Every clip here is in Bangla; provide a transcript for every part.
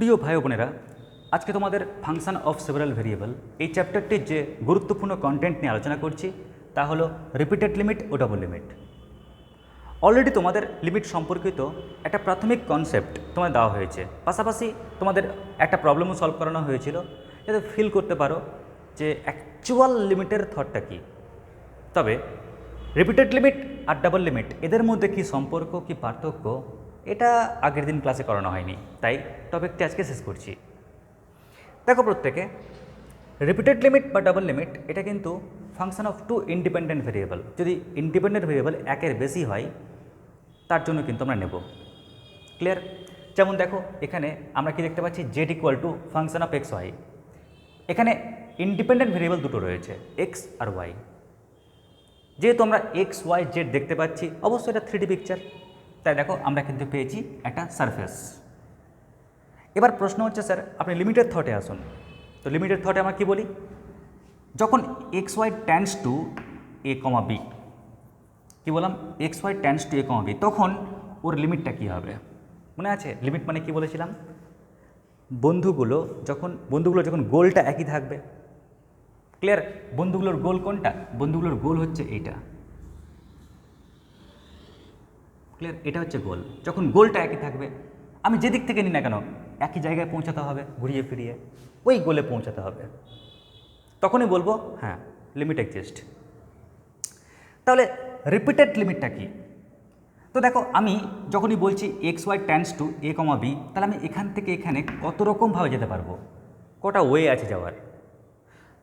প্রিয় ভাই বোনেরা, আজকে তোমাদের ফাংশন অফ সেভারাল ভেরিয়েবল এই চ্যাপ্টারটির যে গুরুত্বপূর্ণ কন্টেন্ট নিয়ে আলোচনা করছি, তা হলো রিপিটেড লিমিট ও ডাবল লিমিট অলরেডি তোমাদের লিমিট সম্পর্কিত একটা প্রাথমিক কনসেপ্ট তোমাদের দেওয়া হয়েছে। পাশাপাশি তোমাদের একটা প্রবলেমও সলভ করানো হয়েছিল। যাতে ফিল করতে পারো যে অ্যাকচুয়াল লিমিটের থটটা কী। তবে রিপিটেড লিমিট আর ডাবল লিমিট এদের মধ্যে কি সম্পর্ক, কি পার্থক্য এটা আগের দিন ক্লাসে করানো হয়নি, তাই টপিকটি আজকে শেষ করছি। দেখো প্রত্যেকে রিপিটেড লিমিট বা ডাবল লিমিট এটা কিন্তু function of two independent variable যদি ইন্ডিপেন্ডেন্ট ভেরিয়েবল একের বেশি হয়, তার জন্য কিন্তু আমরা নেব। ক্লিয়ার যেমন দেখো, এখানে আমরা কি দেখতে পাচ্ছি? Z equal to function of X Y এখানে ইন্ডিপেন্ডেন্ট ভেরিয়েবল দুটো রয়েছে এক্স আর ওয়াই যেহেতু আমরা এক্স ওয়াই জেড দেখতে পাচ্ছি, অবশ্যই এটা থ্রিডি পিকচার তাই দেখো আমরা কিন্তু পেয়েছি একটা সারফেস এবার প্রশ্ন হচ্ছে, স্যার, আপনি লিমিটেড থটে আসুন। তো লিমিটেড থটে আমরা কি বলি? যখন X Y tends to A comma B কী বললাম? X Y tends to A comma B তখন ওর লিমিটটা কী হবে? মনে আছে? লিমিট মানে কি বলেছিলাম? বন্ধুগুলো যখন বন্ধুগুলো যখন গোলটা একই থাকবে। ক্লিয়ার বন্ধুগুলোর গোল কোনটা? বন্ধুগুলোর গোল হচ্ছে এইটা। ক্লিয়ার এটা হচ্ছে গোল। যখন গোলটা একই থাকবে, আমি যেদিক থেকে নিই না কেন, একই জায়গায় পৌঁছাতে হবে, ঘুরিয়ে ফিরিয়ে। ওই গোলে পৌঁছাতে হবে। তখনই বলব হ্যাঁ লিমিট এক্সিস্ট তাহলে রিপিটেড লিমিটটা কি? তো দেখো, আমি যখনই বলছি X Y tends to A comma B তাহলে আমি এখান থেকে এখানে কত রকমভাবে যেতে পারব? কটা ওয়ে আছে যাওয়ার।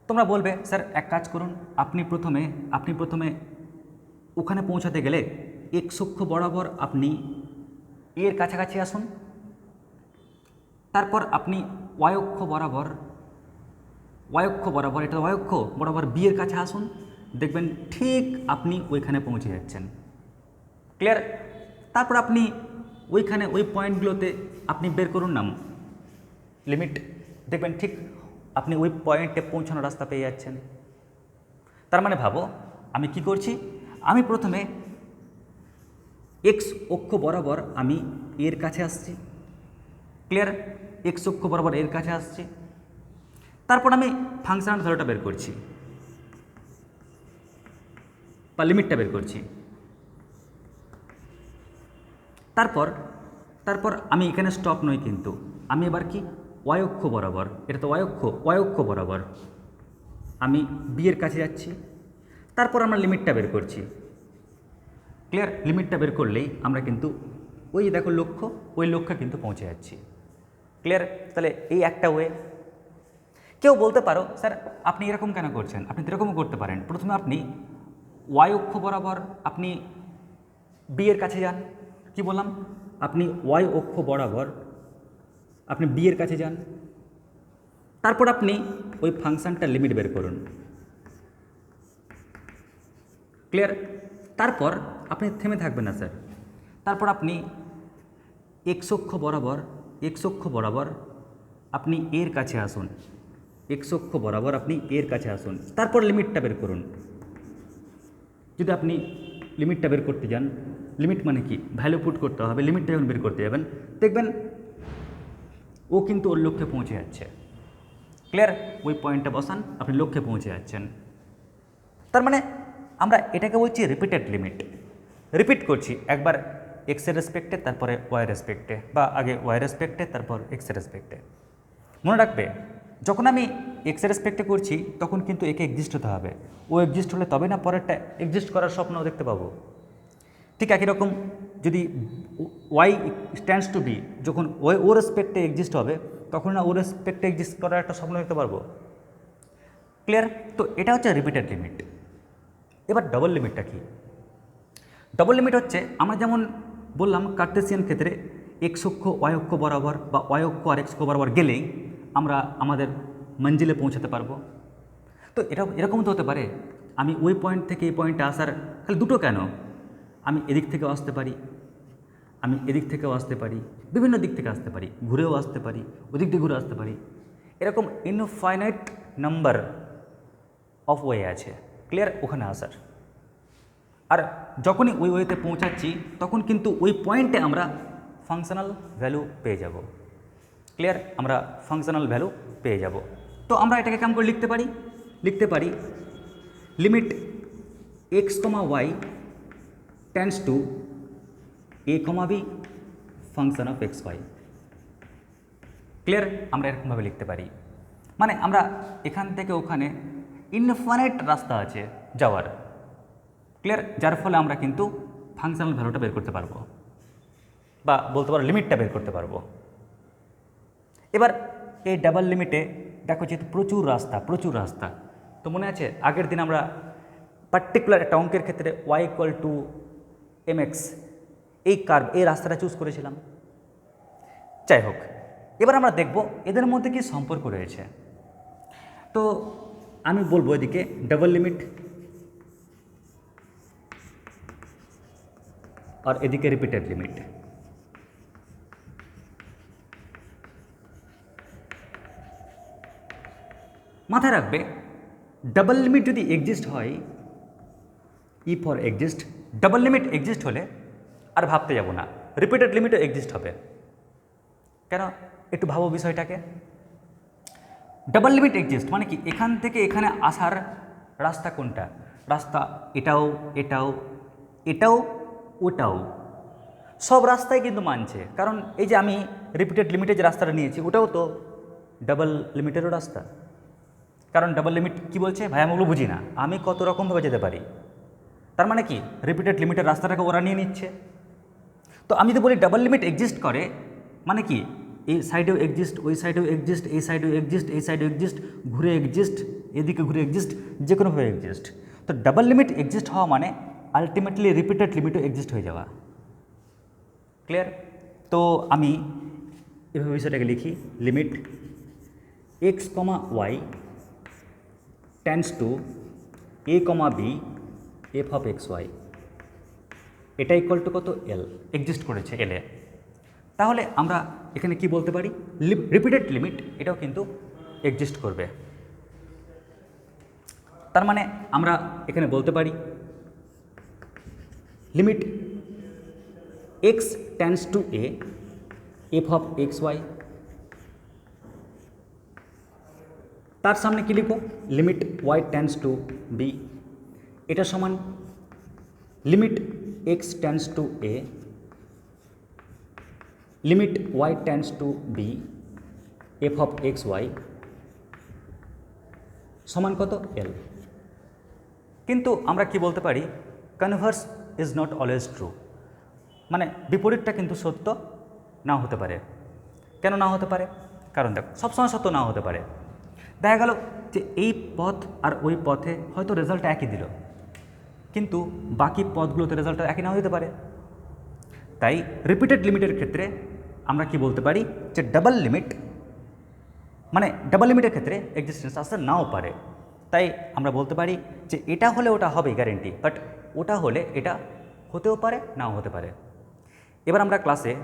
তোমরা বলবে, স্যার, এক কাজ করুন, আপনি প্রথমে আপনি প্রথমে ওখানে পৌঁছাতে গেলে এক সূক্ষ্ম বরাবর আপনি এর কাছাকাছি আসুন। তারপর আপনি ওয়ায়ক্ষ বরাবর ওয়ায়ক্ষ বরাবর, এটা ওয়ায়ক্ষ বরাবর বিয়ের কাছে আসুন। দেখবেন ঠিক আপনি ওইখানে পৌঁছে যাচ্ছেন। ক্লিয়ার তারপর আপনি ওইখানে ওই পয়েন্টগুলোতে আপনি বের করুন নাম। লিমিট দেখবেন ঠিক আপনি ওই পয়েন্টে পৌঁছানোর রাস্তা পেয়ে যাচ্ছেন। তার মানে ভাবো, আমি কি করছি? আমি প্রথমে এক্স অক্ষ বরাবর আমি এর কাছে আসছি। ক্লিয়ার এক্স অক্ষ বরাবর এর কাছে আসছি। তারপর আমি ফাংশনাল ভ্যালুটা বের করছি। বা লিমিটটা বের করছি। তারপর তারপর আমি এখানে স্টপ নই কিন্তু। আমি এবার কি? ওয়ায়ক্ষ বরাবর। এটা তো ওয়ায়ক্ষ ওয়ায়ক্ষ বরাবর। আমি বিয়ের কাছে যাচ্ছি। তারপর আমরা লিমিটটা বের করছি। ক্লিয়ার লিমিটটা বের করলেই আমরা কিন্তু ওই দেখো লক্ষ্য, ওই লক্ষ্যে কিন্তু পৌঁছে যাচ্ছি। ক্লিয়ার তাহলে এই একটা ওয়ে কেউ বলতে পারো, স্যার, আপনি এরকম কেন করছেন? আপনি এরকমও করতে পারেন। প্রথমে আপনি ওয়াই অক্ষ বরাবর আপনি বিয়ের কাছে যান। কি বললাম? আপনি ওয়াই অক্ষ বরাবর আপনি বিয়ের কাছে যান। তারপর আপনি ওই ফাংশনটার লিমিট বের করুন। ক্লিয়ার তারপর আপনি থেমে থাকবেন না, স্যার। তারপর আপনি অক্ষ বরাবর অক্ষ বরাবর আপনি এর কাছে আসুন। অক্ষ বরাবর আপনি এর কাছে আসুন। তারপর লিমিটটা বের করুন। যদি আপনি লিমিটটা বের করতে যান, লিমিট মানে কি? ভ্যালু পুট করতে হবে, লিমিটটা যখন বের করতে যাবেন, দেখবেন ও কিন্তু ওর লক্ষ্যে পৌঁছে যাচ্ছে। ক্লিয়ার? ওই পয়েন্টটা বসান, আপনি লক্ষ্যে পৌঁছে যাচ্ছেন। তার মানে আমরা এটাকে বলছি রিপিটেড লিমিট রিপিট করছি, একবার এক্সের রেসপেক্টে তারপরে ওয়াই রেসপেক্টে বা আগে ওয়াই রেসপেক্টে তারপর এক্সের রেসপেক্টে মনে রাখবে, যখন আমি এক্সের রেসপেক্টে করছি, তখন কিন্তু একে এক্সিস্ট হতে হবে। ও এক্সিস্ট হলে তবে না পরেরটা এক্সিস্ট করার স্বপ্ন দেখতে পাবো। ঠিক একই রকম যদি ওয়াই স্ট্যান্ডস টু বি যখন ওই ও রেসপেক্টে এক্সিস্ট হবে, তখন না ও রেসপেক্টে এক্সিস্ট করার একটা স্বপ্ন দেখতে পারব। ক্লিয়ার তো এটা হচ্ছে রিপিটেড লিমিট এবার ডবল লিমিটটা কী? ডবল লিমিট হচ্ছে, আমরা যেমন বললাম কার্টেসিয়ান ক্ষেত্রে এক্স অক্ষ ওয়াই অক্ষ বরাবর বা ওয়াই অক্ষ আর এক্স অক্ষ বরাবর গেলেই আমরা আমাদের মঞ্জিলে পৌঁছাতে পারব। তো এটা এরকম তো হতে পারে, আমি ওই পয়েন্ট থেকে এই পয়েন্টে আসার খালি দুটো কেন? আমি এদিক থেকেও আসতে পারি, আমি এদিক থেকেও আসতে পারি, বিভিন্ন দিক থেকে আসতে পারি, ঘুরেও আসতে পারি, ওদিক দিয়ে ঘুরে আসতে পারি। এরকম ইনফাইনাইট নাম্বার অফ ওয়ে আছে। ক্লিয়ার ওখানে আসার। আর যখনই ওই ওয়েতে পৌঁছাচ্ছি, তখন কিন্তু ওই পয়েন্টে আমরা ফাংশনাল ভ্যালু পেয়ে যাব। ক্লিয়ার আমরা ফাংশনাল ভ্যালু পেয়ে যাব। তো আমরা এটাকে কেমন করে লিখতে পারি? লিখতে পারি limit X comma Y tends to A comma B function of X Y clear আমরা এরকমভাবে লিখতে পারি। মানে আমরা এখান থেকে ওখানে ইনফাইনাইট রাস্তা আছে যাওয়ার। ক্লিয়ার যার ফলে আমরা কিন্তু ফাংশনাল ভ্যালুটা বের করতে পারব। বা বলতে পারো লিমিটটা বের করতে পারব। এবার এই ডাবল লিমিটে দেখো যেহেতু প্রচুর রাস্তা প্রচুর রাস্তা। তো মনে আছে আগের দিন আমরা পার্টিকুলার একটা অঙ্কের ক্ষেত্রে Y equal to M X এই কার্ভ এই রাস্তাটা চুজ করেছিলাম। যাই হোক, এবার আমরা দেখব এদের মধ্যে কি সম্পর্ক রয়েছে। তো আমি বলব এদিকে ডাবল লিমিট আর এদিকে রিপিটেড লিমিট মাথায় রাখবে ডাবল লিমিট যদি এক্সিস্ট হয় E for exist double limit exist হলে আর ভাবতে যাব না। রিপিটেড লিমিটও এক্সিস্ট হবে। কেন? একটু ভাবো বিষয়টাকে। ডাবল লিমিট এক্সিস্ট মানে কি? এখান থেকে এখানে আসার রাস্তা কোনটা? রাস্তা এটাও এটাও এটাও, ওটাও। সব রাস্তাই কিন্তু মানছে। কারণ এই যে আমি রিপিটেড লিমিটে যে রাস্তাটা নিয়েছি, ওটাও তো ডাবল লিমিটেরও রাস্তা। কারণ ডাবল লিমিট কি বলছে? ভাই, আমি ওগুলো বুঝি না। আমি কত রকমভাবে যেতে পারি? তার মানে কি? রিপিটেড লিমিটের রাস্তাটাকে ওরা নিয়ে নিচ্ছে। তো আমি যদি বলি ডাবল লিমিট এক্সিস্ট করে মানে কি? এই সাইডেও এক্সিস্ট ওই সাইডেও এক্সিস্ট এই সাইডেও এক্সিস্ট এই সাইডেও এক্সিস্ট ঘুরে এক্সিস্ট এদিকে ঘুরে এক্সিস্ট যে কোনোভাবে এক্সিস্ট তো ডাবল লিমিট এক্সিস্ট হওয়া মানে আলটিমেটলি রিপিটেড লিমিটও এক্সিস্ট হয়ে যাওয়া। ক্লিয়ার তো আমি এভাবে বিষয়টাকে লিখি limit X comma Y tends to A comma B F of X Y এটা ইকুয়াল টু কত? এল এক্সিস্ট করেছে এলে তাহলে আমরা এখানে কি বলতে পারি? রিপিটেড লিমিট এটাও কিন্তু এক্সিস্ট করবে। তার মানে আমরা এখানে বলতে পারি limit X tends to A F of X Y তার সামনে কি লিখব? Limit Y tends to B এটা সমান limit X tends to A limit Y tends to B F of X Y সমান কত এল কিন্তু আমরা কি বলতে পারি? Converse is not always true মানে বিপরীতটা কিন্তু সত্য নাও হতে পারে। কেন না হতে পারে? কারণ দেখো, সবসময় সত্য নাও হতে পারে। দেখা গেল যে এই পথ আর ওই পথে হয়তো রেজাল্ট একই দিল। কিন্তু বাকি পথগুলোতে রেজাল্ট একই নাও হতে পারে। তাই রিপিটেড লিমিটের ক্ষেত্রে আমরা কি বলতে পারি? যে ডাবল লিমিট মানে ডাবল লিমিটের ক্ষেত্রে এক্সিস্টেন্স আসতে নাও পারে। তাই আমরা বলতে পারি যে এটা হলে ওটা হবে গ্যারেন্টি বাট ওটা হলে এটা হতেও পারে, নাও হতে পারে। এবার আমরা ক্লাসে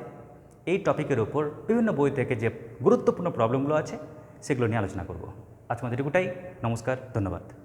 এই টপিকের ওপর বিভিন্ন বই থেকে যে গুরুত্বপূর্ণ প্রবলেমগুলো আছে, সেগুলো নিয়ে আলোচনা করব। আজকে আমাদের এটুকুটাই। নমস্কার, ধন্যবাদ।